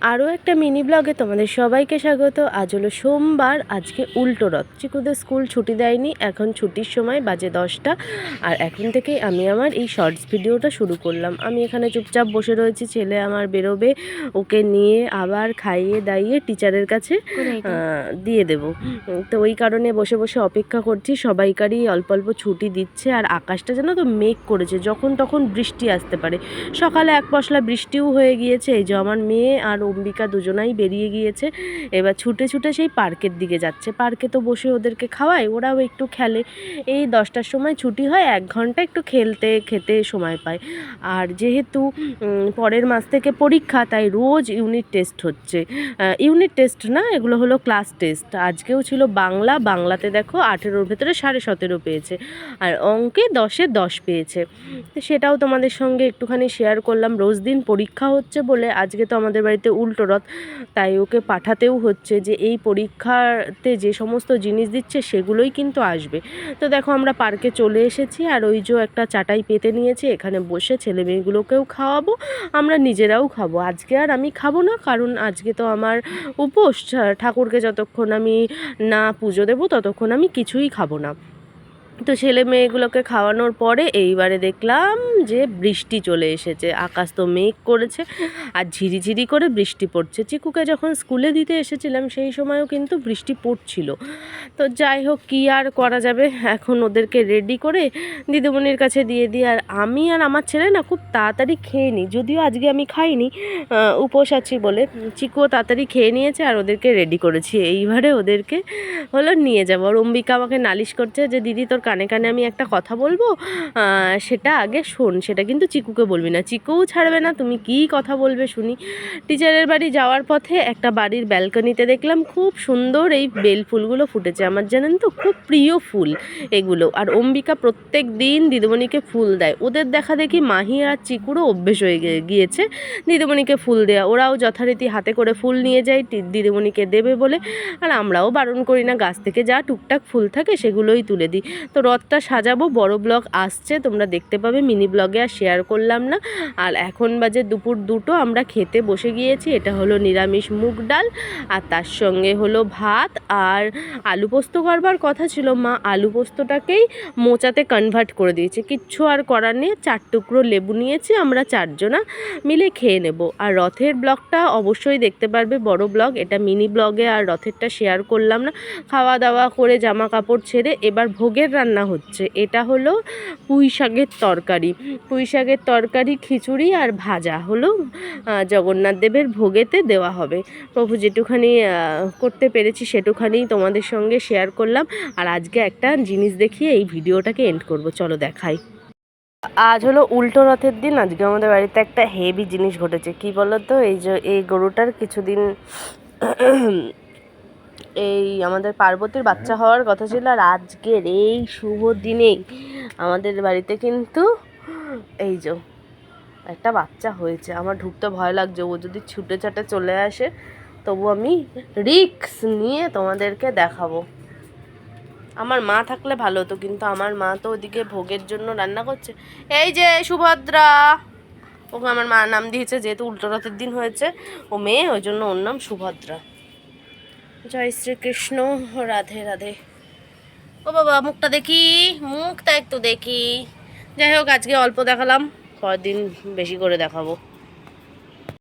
আরও একটা মিনি ব্লগে তোমাদের সবাইকে স্বাগত। আজ হলো সোমবার আজকে উল্টো রথ। চিকুদের স্কুল ছুটি দেয়নি এখন ছুটির সময় বাজে দশটা। আর এখন থেকেই আমি আমার এই শর্টস ভিডিওটা শুরু করলাম। আমি এখানে চুপচাপ বসে রয়েছি ছেলে আমার বেরোবে ওকে নিয়ে আবার খাইয়ে দাইয়ে টিচারের কাছে দিয়ে দেবো। তো ওই কারণে বসে বসে অপেক্ষা করছি সবাইকারই অল্প অল্প ছুটি দিচ্ছে। আর আকাশটা যেন তো মেঘ করেছে যখন তখন বৃষ্টি আসতে পারে। সকালে এক পশলা বৃষ্টিও হয়ে গিয়েছে এই যে আমার মেয়ে আর অম্বিকা দুজনাই বেরিয়ে গিয়েছে। এবার ছুটে ছুটে সেই পার্কের দিকে যাচ্ছে। পার্কে তো বসে ওদেরকে খাওয়ায়, ওরাও একটু খেলে। এই দশটার সময় ছুটি হয়, এক ঘণ্টা একটু খেলতে, খেতে সময় পায়। আর যেহেতু পরের মাস থেকে পরীক্ষা, তাই রোজ ইউনিট টেস্ট হচ্ছে। ইউনিট টেস্ট না, এগুলো হলো ক্লাস টেস্ট। আজকেও ছিল বাংলা, বাংলাতে দেখো আঠেরোর ভেতরে সাড়ে সতেরো পেয়েছে। আর অঙ্কে দশে দশ পেয়েছে। তো সেটাও তোমাদের সঙ্গে একটুখানি শেয়ার করলাম। রোজ দিন পরীক্ষা হচ্ছে বলে, আজকে তো আমাদের বাড়িতে উল্টো রথ। তাই ওকে পাঠাতেও হচ্ছে যে এই পরীক্ষাতে যে সমস্ত জিনিস দিচ্ছে সেগুলোই কিন্তু আসবে। তো দেখো আমরা পার্কে চলে এসেছি আর ওই যে একটা চাটাই পেতে নিয়েছি। এখানে বসে ছেলে মেয়েগুলোকেও খাওয়াবো, আমরা নিজেরাও খাব। আজকে আর আমি খাব না, কারণ আজকে তো আমার উপোস। ঠাকুরকে যতক্ষণ আমি না পুজো দেবো, ততক্ষণ আমি কিছুই খাব না। তো ছেলে মেয়েগুলোকে খাওয়ানোর পরে এইবারে দেখলাম যে বৃষ্টি চলে এসেছে। আকাশ তো মেঘ করেছে আর ঝিরিঝিরি করে বৃষ্টি পড়ছে। চিকুকে যখন স্কুলে দিতে এসেছিলাম সেই সময়ও কিন্তু বৃষ্টি পড়ছিল। তো যাই হোক, কী আর করা যাবে? এখন ওদেরকে রেডি করে দিদিমণির কাছে দিয়ে দিই। আর আমি আর আমার ছেলে না খুব তাড়াতাড়ি খেয়ে নিই। যদিও আজকে আমি খাইনি উপোস আছি বলে। চিকুও তাড়াতাড়ি খেয়ে নিয়েছে আর ওদেরকে রেডি করেছি। এইবারে ওদেরকে হলো নিয়ে যাব। আর অম্বিকা আমাকে নালিশ করছে যে, দিদি তোর কানে কানে আমি একটা কথা বলব? সেটা আগে শোন, সেটা কিন্তু চিকুকে বলবি না। চিকুও ছাড়বে না, তুমি কী কথা বলবে শুনি। টিচারের বাড়ি যাওয়ার পথে একটা বাড়ির ব্যালকনিতে দেখলাম খুব সুন্দর এই বেল ফুলগুলো ফুটেছে। আমার জানেন তো, খুব প্রিয় ফুল এগুলো। আর অম্বিকা প্রত্যেক দিন দিদিমণিকে ফুল দেয়। ওদের দেখা দেখি মাহি আর চিকুরও অভ্যেস হয়ে গিয়েছে দিদিমণিকে ফুল দেওয়া ওরাও যথারীতি হাতে করে ফুল নিয়ে যায় দিদিমণিকে দেবে বলে। আর আমরাও বারণ করি না, গাছ থেকে যা টুকটাক ফুল থাকে সেগুলোই তুলে দিই। তো রথটা সাজাবো, বড় ব্লগ আসছে, তোমরা দেখতে পাবে, মিনি ব্লগে আর শেয়ার করলাম না। আর এখন বাজে দুপুর দুটো, আমরা খেতে বসে গিয়েছি, এটা হলো নিরামিষ মুগ ডাল, আর তার সঙ্গে হলো ভাত, আর আলু পোস্ত করবার কথা ছিল, মা আলু পোস্তটাকেই মোচাতে কনভার্ট করে দিয়েছে, কিচ্ছু আর করার নেই, চার টুকরো লেবু নিয়েছি, আমরা চারজনা মিলে খেয়ে নেব। আর রথের ব্লগটা অবশ্যই দেখতে পারবে, বড় ব্লগ, এটা মিনি ব্লগে আর রথেরটা শেয়ার করলাম না, খাওয়া দাওয়া করে জামা কাপড় ছেড়ে, এবার ভোগের রান্না হচ্ছে। এটা হলো পুঁই শাকের তরকারি। পুঁই শাকের তরকারি, খিচুড়ি আর ভাজা হলো জগন্নাথ দেবের ভোগেতে দেওয়া হবে। প্রভু যেটুখানি করতে পেরেছি সেটুখানি তোমাদের সঙ্গে শেয়ার করলাম। আর আজকে একটা জিনিস দেখিয়ে এই ভিডিওটাকে এন্ড করব। চলো দেখাই। আজ হলো উল্টো রথের দিন। আজকে আমাদের বাড়িতে একটা হেভি জিনিস ঘটেছে। কি বলো তো এই যে, এই গরুটার কিছুদিন এই আমাদের পার্বতীর বাচ্চা হওয়ার কথা ছিল আর আজকের এই শুভ দিনেই আমাদের বাড়িতে কিন্তু এই যে একটা বাচ্চা হয়েছে। আমার ঢুকতে ভয় লাগছে, ও যদি ছুটে ছাটে চলে আসে, তবু আমি রিক্স নিয়ে তোমাদেরকে দেখাবো। আমার মা থাকলে ভালো হতো, কিন্তু আমার মা তো ওদিকে ভোগের জন্য রান্না করছে। এই যে সুভদ্রা, ওকে আমার মা নাম দিয়েছে, যেহেতু উল্টো রথের দিন হয়েছে, ও মেয়ে, ওই জন্য ওর নাম সুভদ্রা। জয় শ্রীকৃষ্ণ, রাধে রাধে। ও বাবা, মুখটা দেখি, মুখটা একটু দেখি। যাই হোক, আজকে অল্প দেখালাম, পরের দিন বেশি করে দেখাবো।